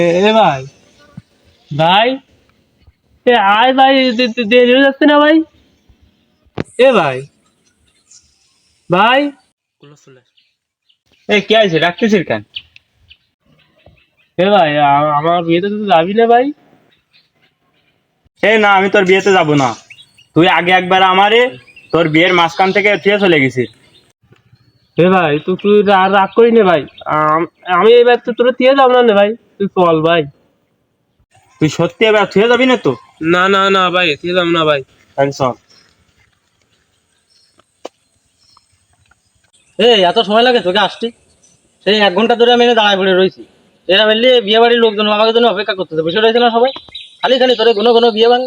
এ ভাই। ভাই? এ, আয় ভাই দেরি হয়ে যাচ্ছে না ভাই। এ ভাই। ভাই? এই কে আছে ডাকতেছিস কেন? এ ভাই আমার বিয়েতে তো যাবি না ভাই। এ, না, আমি তোর বিয়েতে যাব না। তুই আগে একবার আমারে তোর বিয়ের মাঝখান থেকে ফিরে চলে গেছিস। এ ভাই তুই তুই রা- রাগ করি নে ভাই? আম- আমি এবার তো তোরা দিয়ে যাব না নে ভাই। তুই চল ভাই। তুই সত্যি এবার ফিরে যাবি না তো? না না না ভাই দিয়ে যাব না ভাই। চল এই এত সময় লাগে তোকে আসতে? সেই এক ঘণ্টা ধরে আমি এখানে দাঁড়ায় পড়ে রয়েছি। এরা মিললে বিয়ে বাড়ির লোকজন আমাকে জন্য অপেক্ষা করতেছে বসে রয়েছে না সবাই? খালি খালি তোরে কোনো কোনো বিয়ে ভাঙ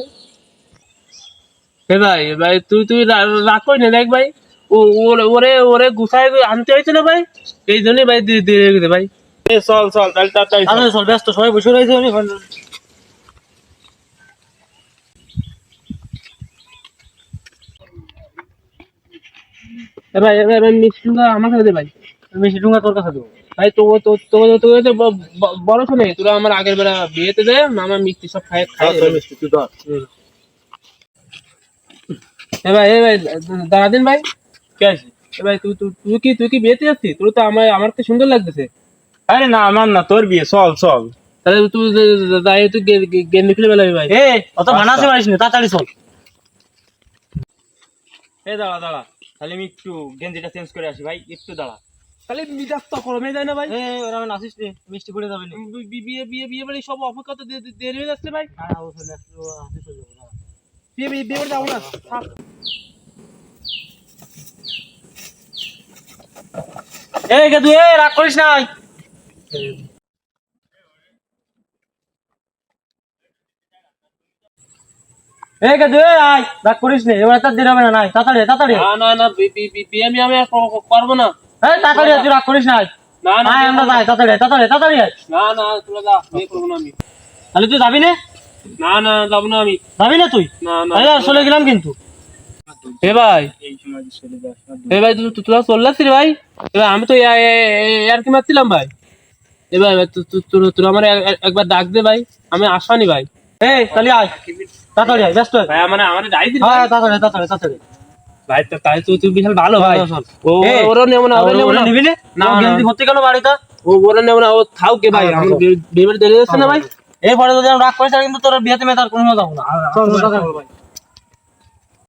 এ ভাই ভাই তুই তুই রাগ করি না দেখ ভাই। ওরে ওরে ওরে গুছায় আনতে হয়েছে না ভাই এই জন্যই ভাই দিয়ে গেছে ভাই চল চল তাহলে তাড়াতাড়ি চল। চল ব্যস্ত সবাই বসে রয়েছে উনি ভাই এবার এবার মিষ্টিটা আমার কাছে দে ভাই মিষ্টি ডুঙ্গা তোর কাছে দেবো ভাই তো তো তো তো তো বড় শোনে তোরা আমার আগের বেলা বিয়েতে দে মামা মিষ্টি সব খাই খাই মিষ্টি, তুই ধর। এ ভাই এ ভাই দাঁড়া দিন ভাই কে আছে? এ ভাই তুই তুই কি তুই কি বিয়েতে যাচ্ছিস? তোর তো আমার আমার তো সুন্দর লাগতেছে। আরে না আমার না তোর বিয়ে চল চল। তাহলে তুই দাঁড়িয়ে তুই গেম খেলে বেলাবি ভাই। এ অত বানাতে পারিস না তাড়াতাড়ি চল। এ দাঁড়া দাঁড়া। তাহলে আমি একটু গেঞ্জিটা চেঞ্জ করে আসি ভাই একটু দাঁড়া। তাহলে মিজাজ তো গরমে যায় না ভাই। এ ওরা আমি নাচিস নি মিষ্টি পড়ে যাবে না। বিয়ে বিয়ে বিয়ে বাড়ি সব অপেক্ষা তো দেরি হয়ে যাচ্ছে ভাই। হ্যাঁ বিয়ে বিয়ে বিয়ে বাড়ি যাব না থাক। এই গেদু এ রাগ করিস নাই এই গেদু এ আয় রাগ করিস নে এবার তার দিন হবে না নাই তাড়াতাড়ি আয়, তাড়াতাড়ি। না না না বি- বি- বি- বিয়ে আমি আমি আর ক- ক- না। এই তাড়াতাড়ি আয়, তুই রাগ করিস নাই না না আয় আমরা যাই তাড়াতাড়ি আয়, তাড়াতাড়ি তাড়াতাড়ি না যা করব না আমি। তাহলে তুই যাবি না? না না যাব না আমি। যাবি না তুই? না না চলে গেলাম কিন্তু। এ ভাই। এই সময় চলে যাস এ ভাই তোরা চললাস রে ভাই। এবার আমি তো এ- এ- এ- আর কি মারছিলাম ভাই? এবার এবার তু- তু- তু- তোরা আমার এক- এক- একবার ডাক দে ভাই। আমি আসবানি ভাই। এই তাহলে আয়। তাড়াতাড়ি আয় ব্যস্ত ভাই আমার আমার ডাই দিন হ্যাঁ তাড়াতাড়ি তাড়াতাড়ি তাড়াতাড়ি ভাই তো তাই তুই তুই বিশাল ভালো ভাই। ও নেব না নেব না। নিবি না? না, ও ভর্তি কেন বাড়িতে? ও ওরও নেব না ও থাও কে ভাই। বিয়ে- বিয়ে দেরি যাচ্ছে না ভাই। এই পরে যদি আমি রাগ করিস কিন্তু তোর বিয়েতে মেয়ে তার কোনো যাব না।